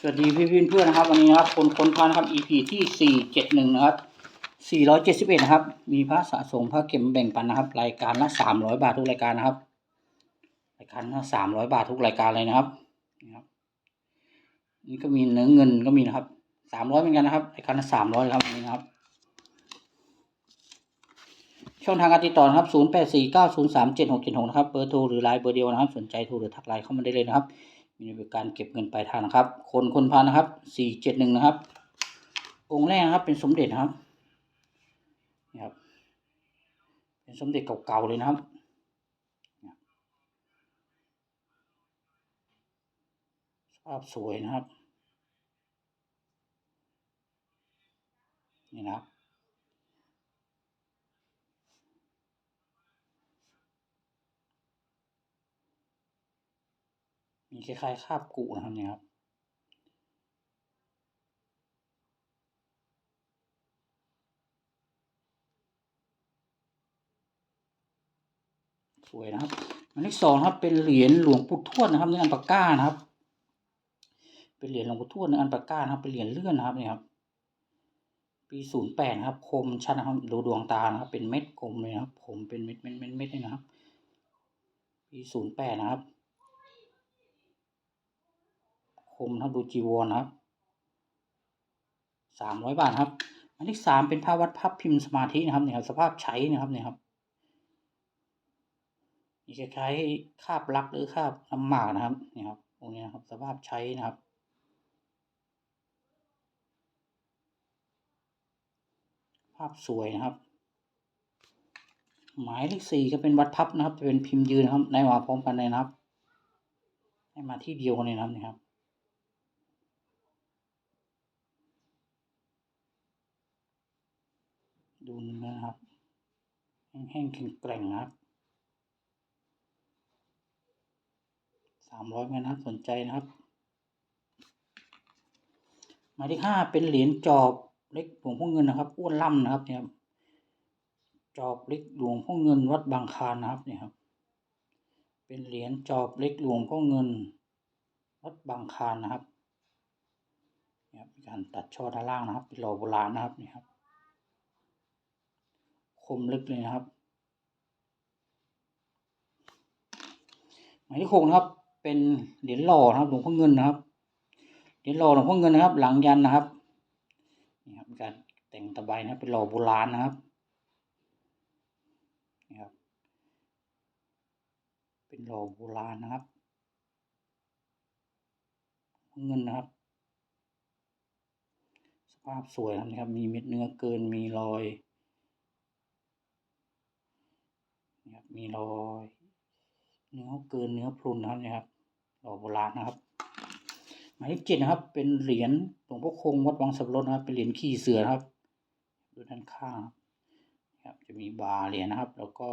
สวัสดีพี่พี่เพื่อนนะครับวันนี้นะครับคนคนพานครับ EP ที่สี่เจ็ดหนึ่งนะครับสี่ร้อยเจ็ดสิบเอ็ดนะครับ มีพระสะสมพระเข็มแบ่งปันนะครับ รายการละสามร้อยบาททุกรายการนะครับ รายการละสามร้อยบาททุกรายการเลยนะครับนี่ครับนี่ก็มีเนื้อเงินก็มีนะครับสามร้อยเหมือนกันนะครับ รายการละสามร้อยครับนี่นะครับ ช่องทางการติดต่อครับ 0 8 4 9 0 3 7 6 7 6 นะครับเบอร์โทรหรือไลน์เบอร์เดียวนะครับ สนใจโทรหรือทักไลน์เข้ามาได้เลยนะครับ มีบริการเก็บเงินปลายทางนะครับ คนคนพานะครับ471นะครับ องค์แรกนะครับเป็นสมเด็จนะครับนี่ครับ เป็นสมเด็จเก่าๆเลยนะครับสภาพสวยนะครับ นี่นะครับ มีคล้ายๆคาบกุนะครับเนี่ยครับ สวยนะครับอันที่สองครับเป็นเหรียญหลวงปู่ทวดนะครับเนื้ออันปากก้านะครับ เป็นเหรียญหลวงปู่ทวดเนื้ออันปากก้านะครับเป็นเหรียญเลื่อนนะครับเนี่ยครับ ปีศูนย์แปดครับ คมชัดนะครับดูดวงตานะครับ เป็นเม็ดกลมเลยนะครับ ผมเป็นเม็ดเม็ดเม็ดเม็ดเลยนะครับ ปีศูนย์แปดนะครับ คมนะครับดูจีวรนะครับสามร้อยบาทครับ อันที่สามเป็นผ้าวัดพับพิมพ์สมาธินะครับเนี่ยครับสภาพใช้นะครับเนี่ยครับมีคล้ายๆคาบลักหรือคาบน้ำหมากนะครับเนี่ยครับตรงนี้นะครับสภาพใช้นะครับภาพสวยนะครับ หมายเลขสี่ก็เป็นวัดพับนะครับ จะเป็นพิมพ์ยืนนะครับ ได้มาพร้อมกันเลยนะครับ ได้มาที่เดียวกันเลยนะครับเนี่ยครับ ดูเนื้อนะครับ แห้งๆแกร่งนะครับสามร้อยเงินนะครับสนใจนะครับ หมายที่ห้าเป็นเหรียญจอบเล็กหลวงพ่อเงินนะครับอ้วนล่ำนะครับเนี่ยจอบเล็กหลวงพ่อเงินวัดบางคานนะครับเนี่ยครับ เป็นเหรียญจอบเล็กหลวงพ่อเงิน วัดบางคานนะครับเนี่ยมีการตัดช่อด้านล่างนะครับเป็นหล่อโบราณนะครับเนี่ยครับ คมลึกเลยนะครับ หมายที่หกนะครับ เป็นเหรียญหล่อนะครับหลวงพ่อเงินนะครับ เหรียญหล่อหลวงพ่อเงินนะครับ หลังยันนะครับนี่ครับการแต่งตะไบนะครับ เป็นหล่อโบราณนะครับนี่ครับ เป็นหล่อโบราณนะครับเงินนะครับ สภาพสวยนะครับ มีเม็ดเนื้อเกินมีรอย นะครับ มีรอยเนื้อเกินเนื้อพรุนนะครับนะครับรอโบราณนะครับ หมายเลขเจ็ดนะครับ เป็นเหรียญหลวงพ่อคงวัดวังสับรนะครับ เป็นเหรียญขี่เสือนะครับดูด้านข้างครับ จะมีบาเหรียญนะครับ แล้วก็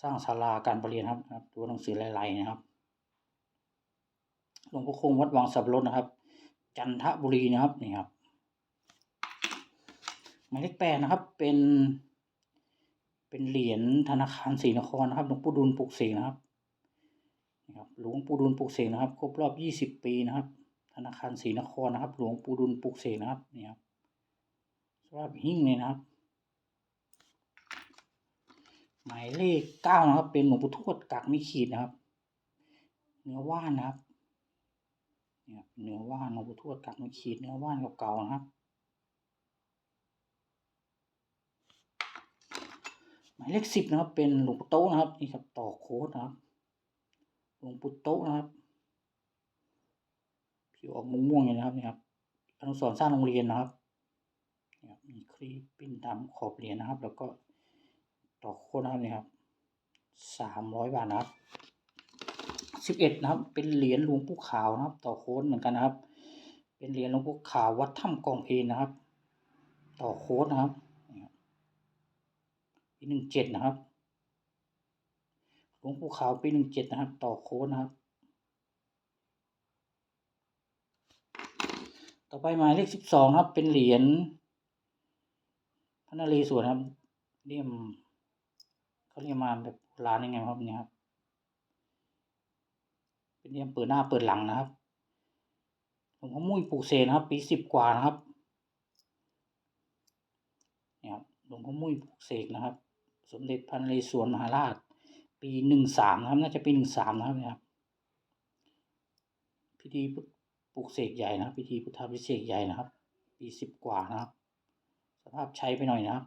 สร้างศาลาการประเรียนครับนะครับ ตัวหนังสือลายๆนะครับหลวงพ่อคงวัดวังสับรนะครับ จันทบุรีนะครับนี่ครับหมายเลขแปดนะครับ เป็น เป็นเหรียญธนาคารศรีนครนะครับหลวงปู่ดุลปลุกเสกนะครับนี่ครับหลวงปู่ดุลปลุกเสกนะครับ ครบรอบยี่สิบปีนะครับ ธนาคารศรีนครนะครับ หลวงปู่ดุลปลุกเสกนะครับนี่ครับสภาพหิ้งเลยนะครับหมายเลขเก้านะครับ เป็นหลวงปู่ทวดกักไม่ขีดนะครับ เนื้อว่านนะครับนี่ครับเนื้อว่านหลวงปู่ทวดกักไม่ขีดเนื้อว่านเก่าๆนะครับ หมายเลขสิบนะครับ เป็นหลวงปู่โต๊ะนะครับนี่ครับต่อโค้ดนะครับหลวงปู่โต๊ะนะครับผิวออกม่วงๆอย่างนี้นะครับนี่ครับอนุสรสร้างโรงเรียนนะครับนี่ครับมีคลีปปิ้นตามขอบเหรียญนะครับ แล้วก็ต่อโค้ดนะครับนี่ครับสามร้อยบาทนะครับสิบเอ็ดนะครับ เป็นเหรียญหลวงปู่ขาวนะครับ ต่อโค้ดเหมือนกันนะครับ เป็นเหรียญหลวงปู่ขาววัดถ้ำกองเพลนนะครับ ต่อโค้ดนะครับ ปีหนึ่งเจ็ดนะครับหลวงปู่ขาวปีหนึ่งเจ็ดนะครับ ต่อโค้ดนะครับ ต่อไปหมายเลขสิบสองครับ เป็นเหรียญพระนเรศวรครับเลี่ยมเขาเรียกมาแบบโบราณยังไงครับเนี่ยครับเป็นเลี่ยมเปิดหน้าเปิดหลังนะครับหลวงพ่อมุ้ยปลูกเสกนะครับ ปีสิบกว่านะครับเนี่ยครับหลวงพ่อมุ้ยปลูกเสกนะครับ สมเด็จพระนเรศวรมหาราช ปีหนึ่งสามนะครับน่าจะปีหนึ่งสามนะครับเนี่ยครับ พิธีปลูกเสกใหญ่นะครับพิธีพุทธาพิเศษใหญ่นะครับ ปีสิบกว่านะครับ สภาพใช้ไปหน่อยนะครับ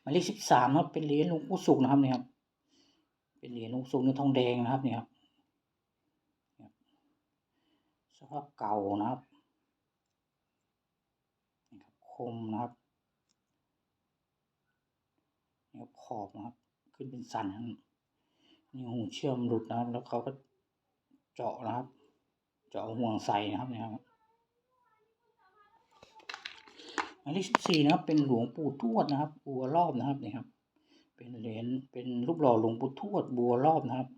หมายเลขสิบสามนะครับเป็นเหรียญหลวงปู่สุขนะครับเนี่ยครับเป็นเหรียญหลวงปู่สุขเนื้อทองแดงนะครับเนี่ยครับสภาพเก่านะครับนี่ครับคมนะครับนี่ครับข อบนะครับ ขึ้นเป็นสันนี่หูเชื่อมหลุดนะครับ แล้วเขาก็เจาะนะครับ เจาะห่วงใส่นะครับเนี่ยครับหมายเลขสิบสี่นะครับ เป็นหลวงปู่ทวดนะครับ บัวรอบนะครับนี่ครับ เป็นเหรียญเป็นรูปหล่อหลวงปู่ทวดบัวรอบนะครับ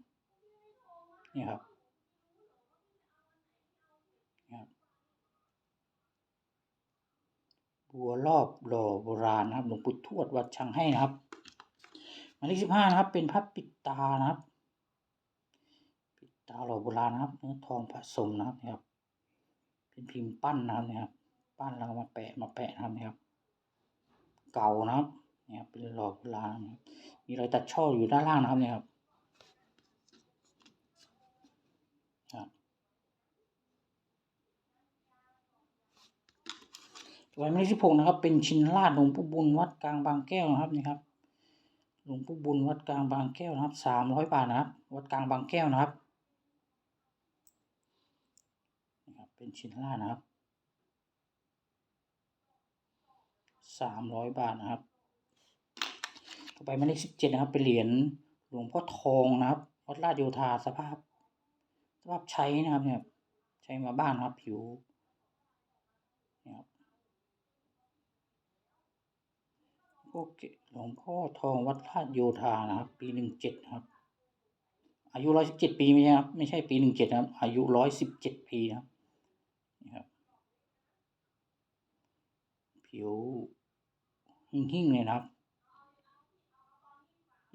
นี่ครับบัวรอบหล่อโบราณนะครับ หลวงปู่ทวดวัดช่างให้นะครับ มายเลขสิบห้านะครับ เป็นพระปิดตานะครับ ปิดตาหล่อโบราณนะครับเนื้อทองผสมนะครับนะครับ เป็นพิมพ์ปั้นนะครับนะครับ ปั้นแล้วมาแปะมาแปะนะครับนะครับ เก่านะครับเนี่ยเป็นหล่อโบราณมีรอยตัดช่ออยู่ด้านล่างนะครับเนี่ยครับครับไว้ไม่สิบหกนะครับ เป็นชินราชหลวงปู่บุญวัดกลางบางแก้วนะครับนี่ครับ ลวงปู่บุญวัดกลางบางแก้วนะครับสามร้อยบาทนะครับ วัดกลางบางแก้วนะครับนี่ครับ เป็นชิ้นรานะครับสามร้อยบาทนะครับ ต่อไปหมายเลขสิบเจ็ดนะครับ เป็นเหรียญหลวงพ่อทองนะครับ วัดราชโยธาสภาพ สภาพใช้นะครับเนี่ย ใช้มาบ้านนะครับผิวเนี่ยครับ โอเคหลวงพ่อทองวัดราชโยธานะครับ ปีหนึ่งเจ็ดครับ อายุร้อยสิบเจ็ดปีไม่ใช่ครับ ไม่ใช่ปีหนึ่งเจ็ดครับ อายุร้อยสิบเจ็ดปีนะครับนี่ครับ ผิวหิ่งๆเลยนะครับ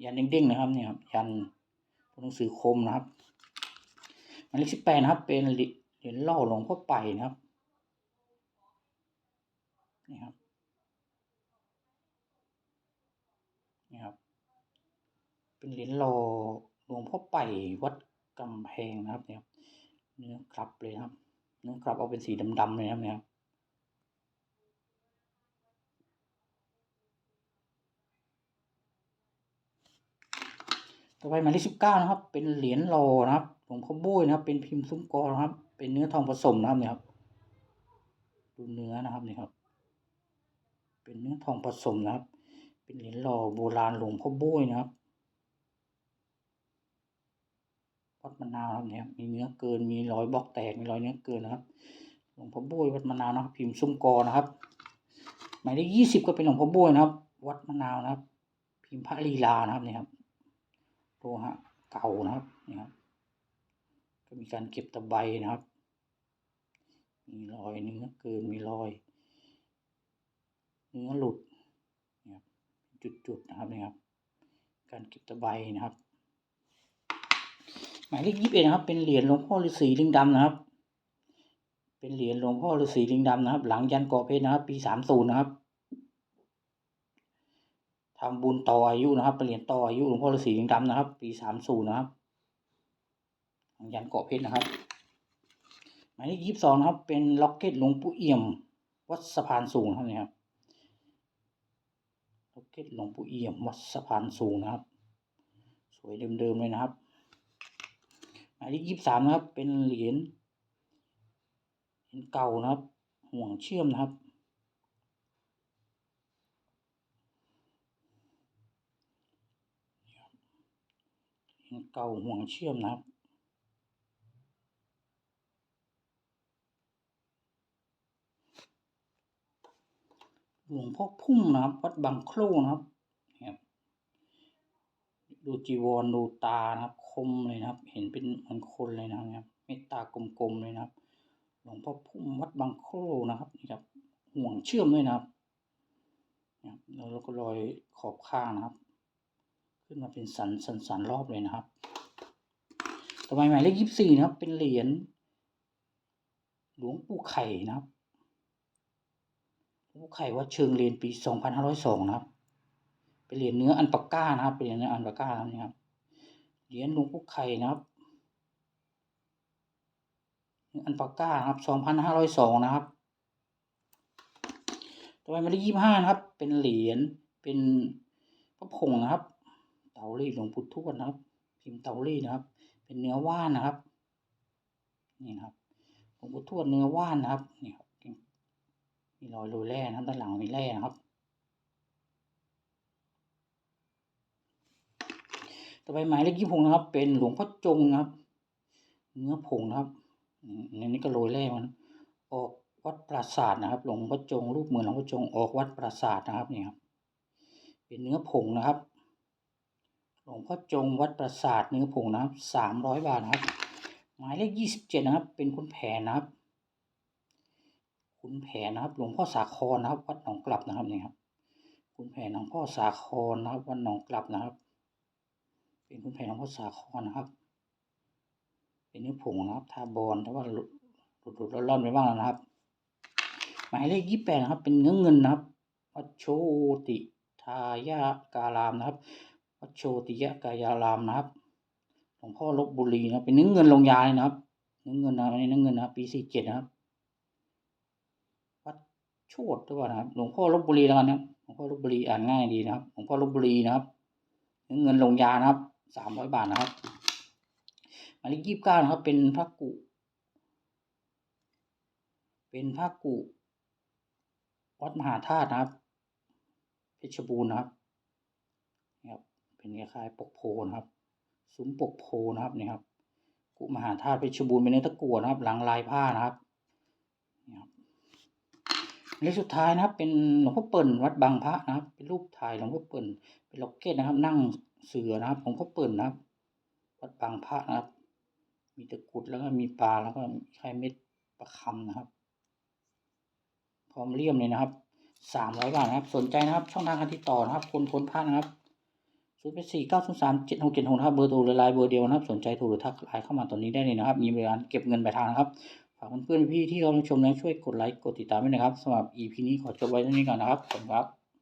ยันเด้งๆนะครับเนี่ยครับ ยันหนังสือคมนะครับหมายเลขสิบแปดนะครับ เป็นเหรียญล่อหลวงพ่อไปนะครับนี่ครับ นี่ครับ เป็นเหรียญรอหลวงพ่อไปวัดกำแพงนะครับเนี่ยเนื้อกลับเลยครับ เนื้อกลับเอาเป็นสีดำๆเลยครับเนี่ยต่อไปหมายเลขสิบเก้านะครับ เป็นเหรียญรอนะครับหลวงพ่อโบ้ยนะครับ เป็นพิมพ์ซุ้มกอนะครับ เป็นเนื้อทองผสมนะครับเนี่ยครับดูเนื้อนะครับเนี่ยครับ เป็นเนื้อทองผสมนะครับ เป็นเหรียญหล่อโบราณหลวงพ่อโบ้ยนะครับ วัดมะนาวนะครับเนี่ยมีเนื้อเกินมีรอยบล็อกแตกมีรอยเนื้อเกินนะครับหลวงพ่อโบ้ยวัดมะนาวนะครับ พิมพ์ซุ้มกอนะครับหมายเลขยี่สิบก็เป็นหลวงพ่อโบ้ยนะครับ วัดมะนาวนะครับ พิมพ์พระลีลานะครับเนี่ยครับโลหะเก่านะครับเนี่ยครับก็มีการเก็บตะไบนะครับ มีรอยเนื้อเกินมีรอยเนื้อหลุดนะครับจุดๆนะครับเนี่ยครับการเก็บตะไบนะครับ หมายเลขยี่สิบเอ็ดนะครับ เป็นเหรียญหลวงพ่อฤาษีลิงดำนะครับ เป็นเหรียญหลวงพ่อฤาษีลิงดำนะครับ หลังยันเกาะเพชรนะครับ ปีสามศูนย์นะครับทำบุญต่ออายุนะครับเป็นเหรียญต่ออายุหลวงพ่อฤาษีลิงดำนะครับ ปีสามศูนย์นะครับ หลังยันเกาะเพชรนะครับ หมายเลขยี่สิบสองนะครับ เป็นล็อกเก็ตหลวงปู่เอี่ยม วัดสะพานสูงนะครับนี่ยครับล็อกเก็ตหลวงปู่เอี่ยมวัดสะพานสูงนะครับ สวยเดิมๆเลยนะครับ หมายเลขยี่สิบสามนะครับ เป็นเหรียญเหรียญเก่านะครับ ห่วงเชื่อมนะครับ เหรียญเก่าห่วงเชื่อมนะครับหลวงพ่อพุ่มนะครับ วัดบางโคลนะครับนะครับ ดูจีวรดูตานะครับ คมเลยนะครับ เห็นเป็นเหมือนคนเลยนะครับเมตตากลมๆเลยนะครับ หลวงพ่อพุ่มวัดบางโคลนะครับนี่ครับห่วงเชื่อมด้วยนะครับนะครับแล้วก็รอยขอบข้างนะครับ ขึ้นมาเป็นสันสันสันรอบเลยนะครับ ต่อไปหมายเลขยี่สิบสี่นะครับ เป็นเหรียญหลวงปู่ไข่นะครับหลวงปู่ไข่วัดเชิงเลนปีสองพันห้าร้อยสองนะครับ เป็นเหรียญเนื้ออันปาก้านะครับ เป็นเหรียญเนื้ออันปาก้านะครับนี่ครับ เหรียญหลวงปู่ไข่นะครับเนื้ออันปาก้านะครับสองพันห้าร้อยสองนะครับ ต่อไปหมายเลขยี่สิบห้านะครับ เป็นเหรียญ เป็นพระผงนะครับ เตารีดหลวงปู่ทวดนะครับ พิมพ์เตารีดนะครับ เป็นเนื้อว่านนะครับ นี่นะครับ หลวงปู่ทวดเนื้อว่านนะครับ นี่ครับ มีรอยโรยแร่นะครับ ด้านหลังมีแร่นะครับ ต่อไปหมายเลขยี่สิบหกนะครับ เป็นหลวงพ่อจงนะครับ เนื้อผงนะครับอืมในนี้ก็โรยแร่มันออกวัดปราสาทนะครับ หลวงพ่อจงรูปเหมือนหลวงพ่อจงออกวัดปราสาทนะครับนี่ครับเป็นเนื้อผงนะครับ หลวงพ่อจงวัดปราสาทเนื้อผงนะครับสามร้อยบาทนะครับ หมายเลขยี่สิบเจ็ดนะครับ เป็นคุณแผนนะครับคุณแผนนะครับ หลวงพ่อสาครนะครับ วัดหนองกลับนะครับนี่ครับคุณแผนหลวงพ่อสาครนะครับวัดหนองกลับนะครับ เป็นคุณแผนหลวงพ่อสาครนะครับ เป็นเนื้อผงนะครับทาบอลแต่ว่าหลุดหลุดร่อนไปบ้างแล้วนะครับ หมายเลขยี่แปดนะครับ เป็นเนื้อเงินนะครับวัดโชติทายาการามนะครับวัดโชติยะกายารามนะครับหลวงพ่อลบบุรีนะเป็นเนื้อเงินลงยาเลยนะครับ เนื้อเงินนะครับอันนี้เนื้อเงินนะปีสี่เจ็ดนะครับวัดโชดหรือเปล่านะครับ หลวงพ่อลบบุรีแล้วกันนะครับหลวงพ่อลบบุรีอ่านง่ายดีนะครับ หลวงพ่อลบบุรีนะครับเนื้อเงินลงยานะครับ สามร้อยบาทนะครับหมายเลขยี่สิบเก้านะครับ เป็นพระกุ เป็นพระกุ วัดมหาธาตุนะครับ เพชรบูรณ์นะครับนี่ครับ เป็นคล้ายปกโพนะครับซุ้มปกโพนะครับนี่ครับ กุมหาธาตุเพชรบูรณ์เป็นเนื้อตะกั่วนะครับ หลังลายผ้านะครับนี่ครับเลขสุดท้ายนะครับ เป็นหลวงพ่อเปิ่นวัดบางพระนะครับ เป็นรูปถ่ายหลวงพ่อเปิ่นเป็นล็อกเก็ตนะครับ นั่ง เสือนะครับหลวงพ่อเปิ่นนะครับวัดบางพระนะครับ มีตะกุดแล้วก็มีปลาแล้วก็คล้ายเม็ดประคำนะครับ พร้อมเลี่ยมเลยนะครับสามร้อยบาทนะครับ สนใจนะครับ ช่องทางการติดต่อนะครับ คนพ้นพระนะครับศูนย์แปดสี่เก้าศูนย์สามเจ็ดหกเจ็ดหกนะครับเบอร์โทรไลน์เบอร์เดียวนะครับ สนใจโทรหรือทักไลน์เข้ามาตอนนี้ได้เลยนะครับ มีบริการเก็บเงินปลายทางนะครับฝากเพื่อนๆพี่ที่เขาชมนะช่วยกดไลค์กดติดตามด้วยนะครับสำหรับ EP นี้ขอจบไว้เท่านี้ก่อนนะครับขอบคุณครับ